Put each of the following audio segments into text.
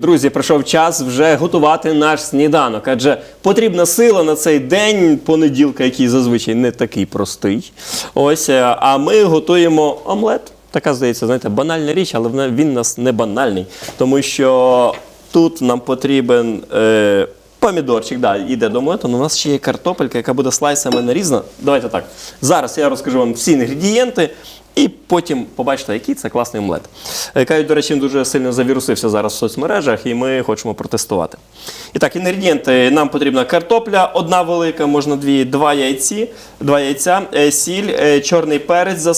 Друзі, прийшов час вже готувати наш сніданок, адже потрібна сила на цей день понеділка, який зазвичай не такий простий. Ось, е, а ми готуємо омлет. Така здається, знаєте, банальна річ, але він у нас не банальний, тому що тут нам потрібен. Е, Помідорчик, да, йде до омлету, але у нас ще є картопелька, яка буде слайсами нарізана. Давайте так. Зараз я розкажу вам всі інгредієнти, і потім побачите, який це класний омлет. Е, Кажуть, до речі, дуже сильно завірусився зараз в соцмережах, і ми хочемо протестувати. І так, інгредієнти. Нам потрібна картопля, одна велика, можна дві, два яйці, два яйця, е, сіль, е, чорний перець за,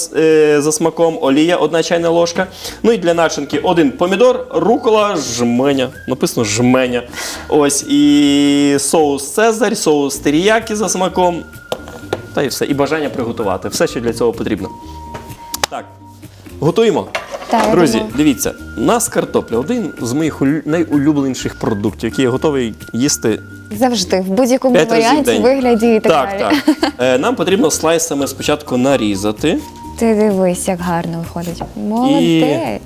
за смаком, олія, одна чайна ложка. Ну і для начинки один помідор, рукола, жменя. Написано жменя. Ось і соус Цезарь, соус теріякі за смаком. Та і все. І бажання приготувати. Все, що для цього потрібно. Так, готуємо. Так, Друзі, думаю. дивіться, у нас картопля один з моїх улю- найулюбленіших продуктів, який я готовий їсти Завжди, в будь-якому п'ять разів в варіанті, день. вигляді і так, так, далі. так. Е, Нам потрібно слайсами спочатку нарізати. Ти дивись, як гарно виходить. Молодець.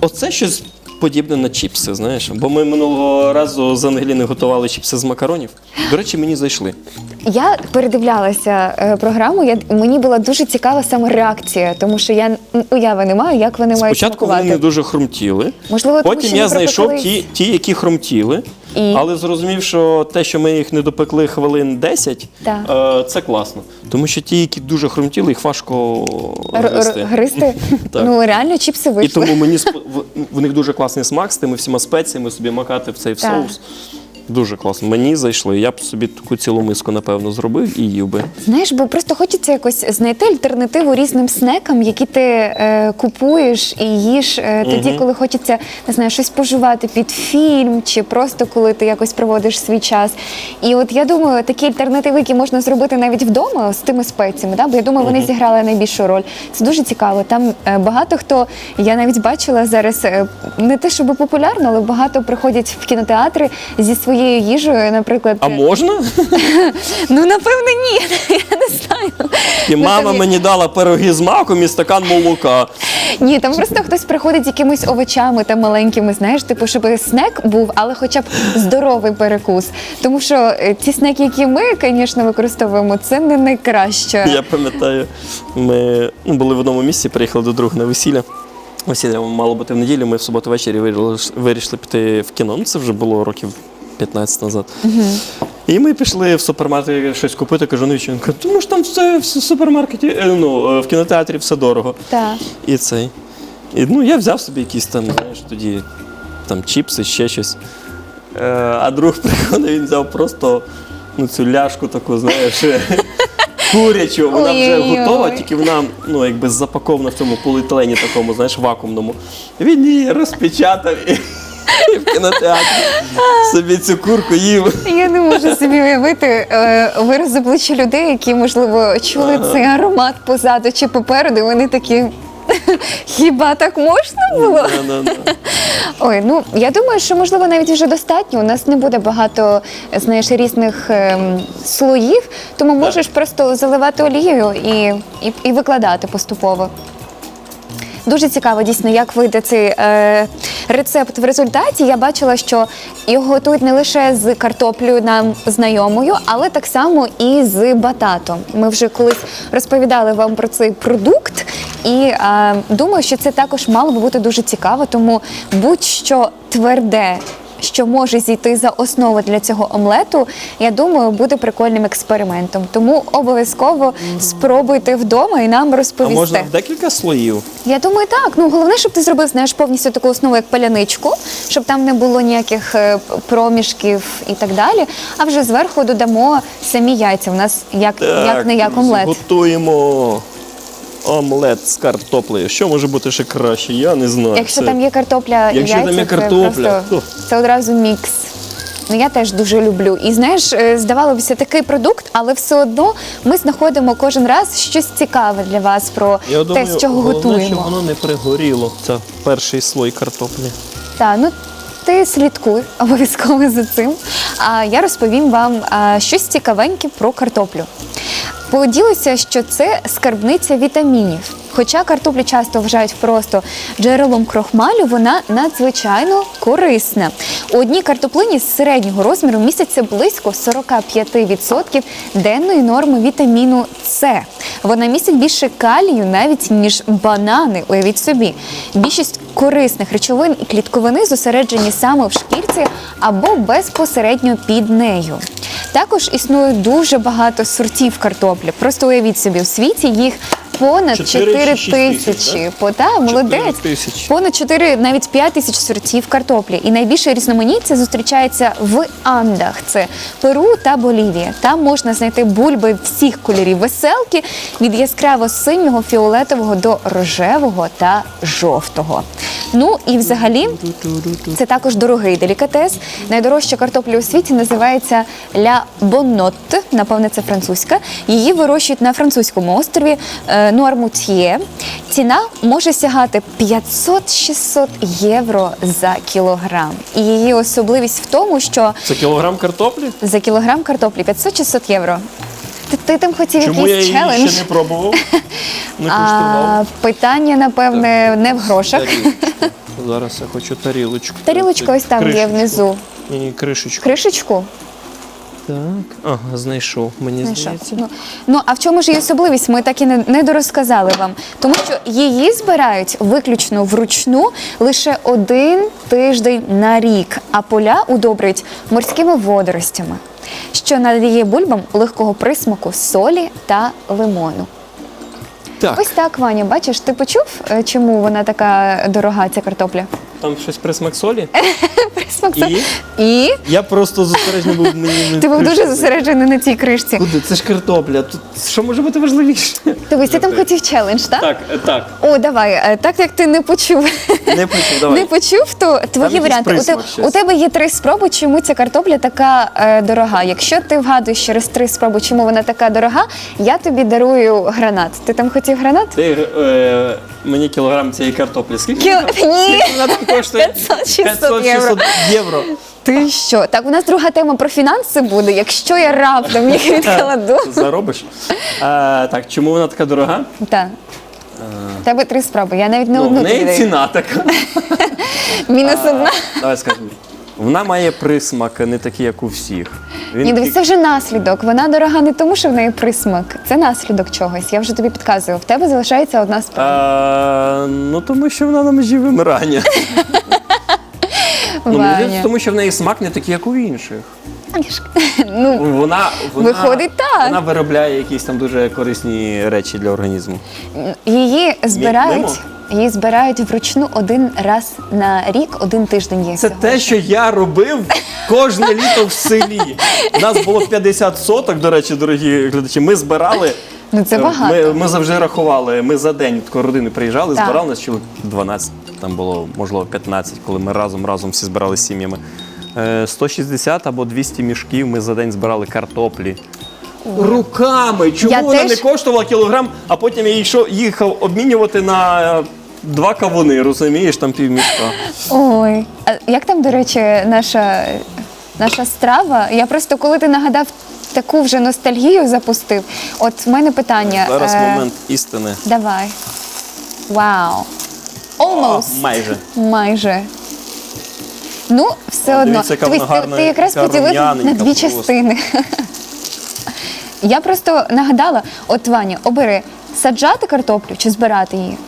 Оце щось подібне на чіпси, знаєш. Бо ми минулого разу з Ангеліною готували чіпси з макаронів. До речі, мені зайшли. Я передивлялася е, програму. Я мені була дуже цікава саме реакція, тому що я н- уяви не маю, як вони мають Спочатку смакувати. вони не дуже хрумтіли. Можливо, тому Потім що я не знайшов пропеклись. ті, ті, які хрумтіли. І? Але зрозумів, що те, що ми їх не допекли хвилин 10, Так. е, це класно. Тому що ті, які дуже хрумтіли, їх важко Р- р- гристи. гристи. Так. ну реально чіпси І вийшли. тому мені спо- в, в них дуже класний смак з тими всіма спеціями собі макати в цей в Так. соус. Дуже класно. Мені зайшло. Я б собі таку цілу миску, напевно, зробив і їв би. Знаєш, бо просто хочеться якось знайти альтернативу різним снекам, які ти е, купуєш і їш е, тоді, коли хочеться не знаю, щось поживати під фільм, чи просто коли ти якось проводиш свій час. І от я думаю, такі альтернативи, які можна зробити навіть вдома з тими спеціями, да? бо я думаю, вони зіграли найбільшу роль. Це дуже цікаво. Там е, багато хто я навіть бачила зараз е, не те, щоб популярно, але багато приходять в кінотеатри зі своєю їжею, наприклад. А можна? Ну, напевне, ні. Я не знаю. І Ну, мама мені дала пироги з маком і стакан молока. Ні, там просто хтось приходить з якимись овочами там маленькими, знаєш, типу, щоб снек був, але хоча б здоровий перекус. Тому що е, ті снеки, які ми, звісно, використовуємо, це не найкраще. Я пам'ятаю, ми ну, були в одному місці, приїхали до друга на весілля. Весілля мало бути в неділю, ми в суботу ввечері вирішили, вирішили піти в кіно. Ну, це вже було років 15 назад. І ми пішли в супермаркет щось купити, кажу, навіщо? Він каже, тому що там все в супермаркеті, е, ну, е, в кінотеатрі все дорого. Так. І цей. І, ну, я взяв собі якісь там, знаєш, тоді там чіпси, ще щось. Е, а друг приходить, він взяв просто ну, цю ляшку таку, знаєш, курячу. Вона вже готова, тільки вона ну, якби запакована в цьому поліетилені такому, знаєш, вакуумному. Він її розпечатав і в кінотеатрі собі цю курку їв. Я не можу собі уявити е, вираз обличчя людей, які, можливо, чули цей аромат позаду чи попереду, і вони такі. Хіба так можна було? Да-да-да. Ой, ну я думаю, що можливо навіть вже достатньо. У нас не буде багато знаєш різних ем, слоїв, тому можеш просто заливати олією і, і, і викладати поступово. Дуже цікаво, дійсно, як вийде цей е, рецепт в результаті. Я бачила, що його готують не лише з картоплею нам знайомою, але так само і з бататом. Ми вже колись розповідали вам про цей продукт, і е, думаю, що це також мало би бути дуже цікаво, тому будь-що тверде. Що може зійти за основу для цього омлету, я думаю, буде прикольним експериментом. Тому обов'язково спробуйте вдома і нам А розповісти. можна в декілька слоїв? Я думаю, так. Ну головне, щоб ти зробив знаєш повністю таку основу, як паляничку, щоб там не було ніяких е, проміжків і так далі. А вже зверху додамо самі яйця. У нас як, як не як омлет. Готуємо омлет з картоплею. Що може бути ще краще? Я не знаю. Якщо Це- там є картопля, і Якщо яйця, там є це картопля, просто це одразу мікс. Ну я теж дуже люблю. І знаєш, е, здавалося, такий продукт, але все одно ми знаходимо кожен раз щось цікаве для вас про Я думаю, те, з чого головне, готуємо. щоб воно не пригоріло. Це перший слой картоплі. Так, ну ти слідкуй обов'язково за цим. А я розповім вам а, щось цікавеньке про картоплю. Поділося, що це скарбниця вітамінів. Хоча картоплю часто вважають просто джерелом крохмалю, вона надзвичайно корисна. У одній картоплині з середнього розміру міститься близько 45% денної норми вітаміну С. Вона містить більше калію навіть ніж банани. Уявіть собі. Більшість корисних речовин і клітковини зосереджені саме в шкірці або безпосередньо під нею. Також існує дуже багато сортів картоплі. Просто уявіть собі, в світі їх понад 4 4 чи 6 тисяч, тисячі. Пота, молодець. тисячі. Понад 4, навіть 5 тисяч сортів картоплі. І найбільше різноманіття зустрічається в Андах. Це Перу та Болівія. Там можна знайти бульби всіх кольорів веселки від яскраво синього, фіолетового до рожевого та жовтого. Ну і взагалі це також дорогий делікатес. Найдорожча картопля у світі називається ля боннотте, напевне, це французька. Її вирощують на французькому острові е, Нуармутьє. Ціна може сягати 500-600 євро за кілограм. І її особливість в тому, що Це кілограм картоплі? за кілограм картоплі 500-600 євро. Ти, ти там хотів Чому я якийсь її челендж? ще не пробував? Не А, питання, напевне, не в грошах. Тарілочку. Зараз я хочу тарілочку. Тарілочка ось там є Кришечку. внизу. Ні, ні, кришечку. Кришечку. Так. Ага, знайшов. Мені Ну, що? здається. Ну, ну а в чому ж її особливість? Ми так і не, не дорозказали вам. Тому що її збирають виключно вручну лише один тиждень на рік, а поля удобрюють морськими водоростями, що надає бульбам легкого присмаку солі та лимону. Так, Ось так, Ваня, бачиш, ти почув, е, чому вона така дорога, ця картопля? Там щось присмак солі. Присмак це- І? І Я просто зосереджений був мені. ти був дуже зосереджений на цій кришці. Куди? Це ж картопля. Тут що може бути важливіше? Дивись, ти там хотів челендж, так? Так, е, так. О, давай, е, так як ти не почув. Не почув, давай. Не почув, то твої варіанти. У, присмак те- у тебе є три спроби, чому ця картопля така е, дорога. Якщо ти вгадуєш через три спроби, чому вона така дорога, я тобі дарую гранат. Ти там хотів гранат? Ти е, мені кілограм цієї картоплі. Скільки? Кіл... Ні. Коштує? 500-600 євро. 500-600 євро. Ти що? Так, у нас друга тема про фінанси буде. Якщо я раптом їх відкладу. Заробиш. А, так, чому вона така дорога? Так. У тебе три спроби. Я навіть не Ну, одну В неї ціна така. Мінус одна. Давай скажемо. Вона має присмак не такий, як у всіх. Ні, дивись, це вже наслідок. Вона дорога не тому, що в неї присмак. Це наслідок чогось. Я вже тобі підказую. В тебе залишається одна спроба. Е, ну тому що вона на межі вимирання. Ну, Ваня. тому що в неї смак не такий, як у інших. Ну, Вона, вона, Виходить так. Вона виробляє якісь там дуже корисні речі для організму. її збирають. Її збирають вручну один раз на рік, один тиждень є. Це те, що я робив кожне літо в селі. У нас було 50 соток, до речі, дорогі глядачі. Ми збирали. Ну це е, багато. Ми, ми завжди рахували. Ми за день тако родини приїжджали, Так. збирали нас чоловік 12, там було можливо 15, коли ми разом разом всі збирали з сім'ями. Е, 160 або 200 мішків ми за день збирали картоплі. Руками! Чому Я вона теж- не коштувала кілограм, а потім я йшов, їхав обмінювати на е, два кавуни, розумієш, там півмішка. Ой, а як там, до речі, наша, наша страва? Я просто коли ти нагадав таку вже ностальгію запустив. От в мене питання. Зараз е, момент істини. Давай. Вау. Almost. А, майже. Майже. Ну, все О, одно. дивіться, яка Дивись, вона ти, гарна, ти якраз яка поділив на рум'яненька дві просто. частини. Я просто нагадала, от Ваня, обери саджати картоплю чи збирати її.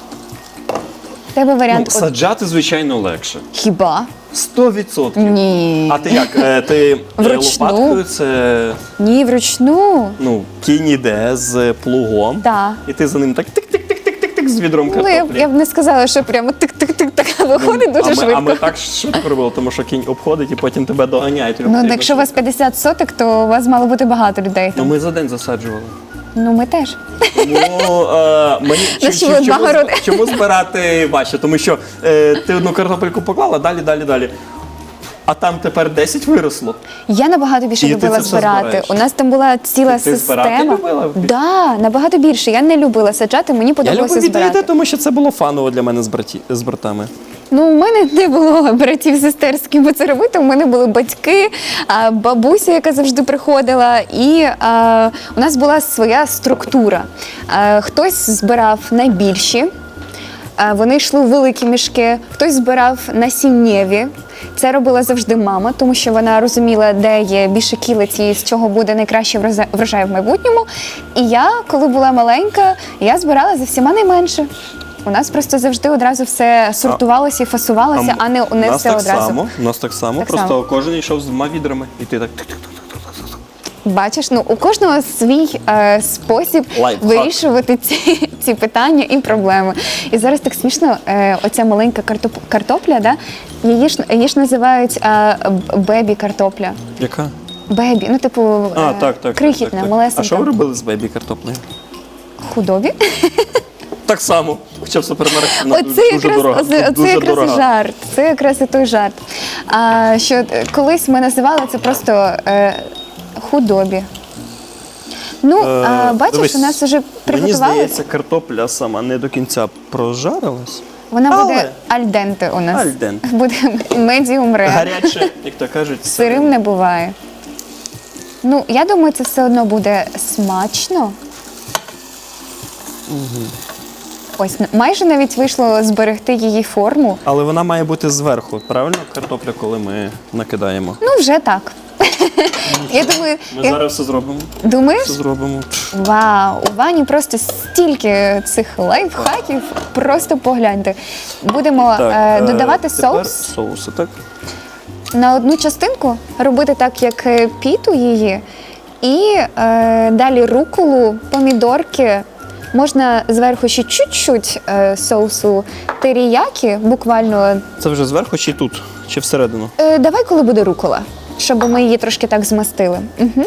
Тебе Ну, варіант. от- саджати, звичайно, легше. Хіба? 100%. Ні. А ти як? Е, Ти е, Вручну? лопаткою це Ні, вручну. ну, кінь іде з плугом, Так. і ти за ним так тик-тик-тик-тик-тик-тик з відром Ну, я, картоплі. я б не сказала, що прямо тик-тик-тик так виходить дуже а, ми, швидко. а ми так швидко робили, тому що кінь обходить і потім тебе доганяє. тобі Ну, потрібно якщо у вас швидко. 50 соток, то у вас мало бути багато людей. Ну Там. ми за день засаджували. Ну, ми теж. Тому е, мені Ну, два чому, городи? чому збирати важче? Тому що е, ти одну картопельку поклала, далі, далі, далі. А там тепер 10 виросло. Я набагато більше І ти любила це все збирати. збираєш? У нас там була ціла Ти збирати система. любила? Да, набагато більше. Я не любила саджати, мені Я подобалося відійти, збирати. тому що це було фаново для мене з, браті, з братами. Ну, у мене не було братів сестер, з ким це робити. У мене були батьки, бабуся, яка завжди приходила, і а, у нас була своя структура. А, хтось збирав найбільші, вони йшли у великі мішки, хтось збирав насіннєві. Це робила завжди мама, тому що вона розуміла, де є більше кілиць і з чого буде найкраще врожай в майбутньому. І я, коли була маленька, я збирала за всіма найменше. У нас просто завжди одразу все сортувалося і фасувалося, а, не, не нас все так одразу. само, у нас так само, Так просто само. кожен йшов з двома відрами, і ти так. Бачиш, ну у кожного свій е, спосіб Лайфхак. вирішувати ці, ці питання і проблеми. І зараз так смішно, е, оця маленька картоп, картопля, да? її ж її ж називають е, бебі картопля. Яка? Бебі, ну типу А, е, так, так. крихітна, так, так. малесенька. А що ви робили з бебі картоплею? Худобі. Так само. Хоча в супермаркеті вона Оце дуже, якраз, дорога. оце дуже якраз дорога. жарт. Це якраз і той жарт. А, що е, колись ми називали це просто е, худобі. Ну, а, Е, бачиш, дивись, у нас вже Мені приготували. здається, картопля сама не до кінця прожарилась. Вона Але- буде альденте у нас. Альденте. Буде медіум ре. Гаряче, як то кажуть, Сирим не буває. Ну, я думаю, це все одно буде смачно. Ось майже навіть вийшло зберегти її форму. Але вона має бути зверху, правильно? Картопля, коли ми накидаємо. Ну, вже так. Я думаю, Ми я- зараз все зробимо. думаєш? Все зробимо. Вау, у Вані просто стільки цих лайфхаків. Просто погляньте. Будемо е, е, додавати тепер соус. Соуси, так. на одну частинку, робити так, як е, піту її, і е, далі руколу, помідорки. Можна зверху ще чуть-чуть е, соусу теріякі, буквально. Це вже зверху чи тут? Чи всередину? Е, давай, коли буде рукола, щоб ми її трошки так змастили. Угу.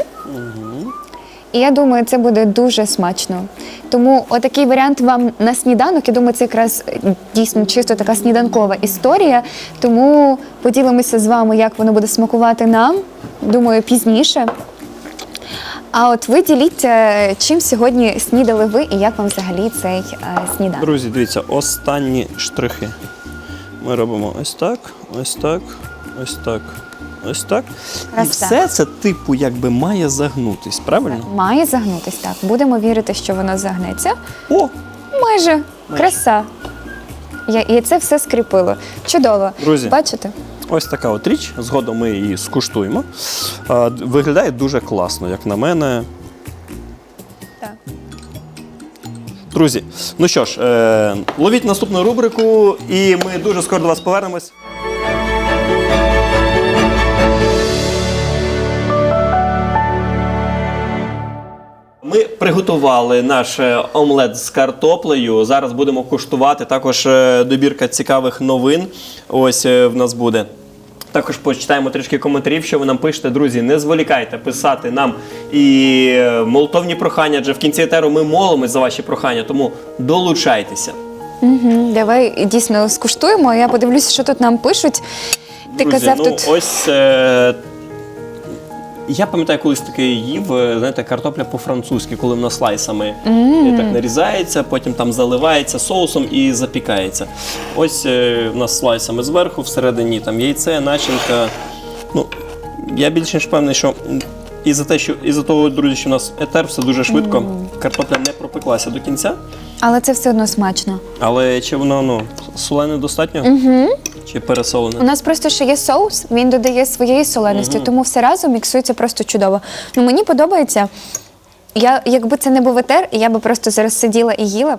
І я думаю, це буде дуже смачно. Тому отакий варіант вам на сніданок. Я думаю, це якраз е, дійсно чисто така сніданкова історія. Тому поділимося з вами, як воно буде смакувати нам. Думаю, пізніше. А от ви діліться, чим сьогодні снідали ви і як вам взагалі цей е, сніданок? Друзі, дивіться, останні штрихи. Ми робимо ось так, ось так, ось так, ось так. І Краса. все це, типу, якби має загнутись, правильно? Має загнутись так. Будемо вірити, що воно загнеться. О! Майже краса. Я, і це все скріпило. Чудово. Друзі. Бачите? Ось така от річ. Згодом ми її скуштуємо. Виглядає дуже класно, як на мене. Так. Друзі, ну що ж, е, ловіть наступну рубрику, і ми дуже скоро до вас повернемось. Ми приготували наш е, омлет з картоплею. Зараз будемо куштувати. Також е, добірка цікавих новин. Ось в нас буде. Також почитаємо трішки коментарів, що ви нам пишете. Друзі, не зволікайте писати нам і молотовні прохання, адже в кінці етеру ми молимось за ваші прохання, тому долучайтеся. Угу. Давай дійсно скуштуємо. Я подивлюся, що тут нам пишуть. Ти Друзі, казав ну, тут. ось. Е, я пам'ятаю, колись таке їв, е, знаєте, картопля по-французьки, коли вона слайсами е, так нарізається, потім там заливається соусом і запікається. Ось е, в нас слайсами зверху, всередині там яйце, начинка. Ну, я більш ніж певний, що і за те, що і за того, друзі, що у нас етер все дуже швидко. Картопля не пропеклася до кінця. Але це все одно смачно. Але чи воно ну, солене достатньо? Чи пересолене? У нас просто ще є соус, він додає своєї соленості, тому все разом міксується просто чудово. Ну мені подобається. Я, якби це не був етер, я би просто зараз сиділа і їла.